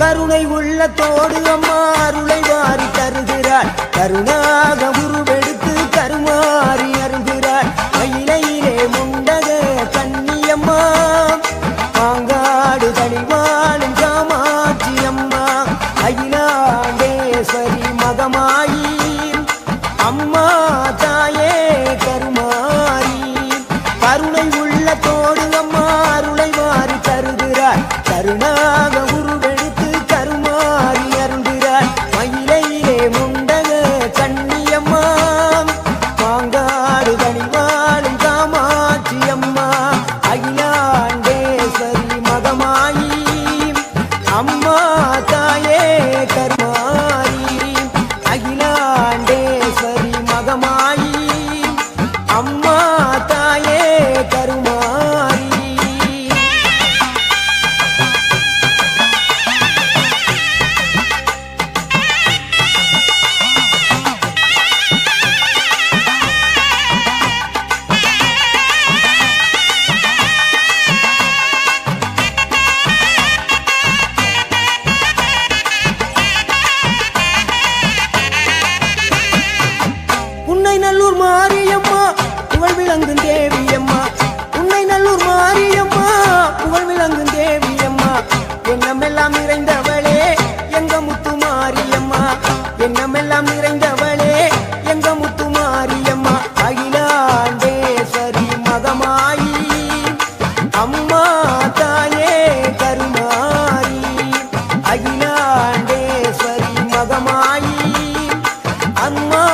கருணை உள்ளத்தோடு அம்மா அருளை வாரி தருகிறாள். கருணாக உருவெடுத்து கருமாறி அருகிறாள் கையிலே முண்டக கண்ணியம்மா பாங்காடு கனிவாளும் காமாட்சி அம்மா. அகிலாண்டேஸ்வரி மகமாயி அம்மா தாயே கருமா எண்ணமெல்லாம் நிறைந்தவளே எங்க முத்து மாரியம்மா அகிலாண்டேஸ்வரி மகமாயி அம்மா தாயே கருமாயி அகிலாண்டேஸ்வரி மகமாயி அம்மா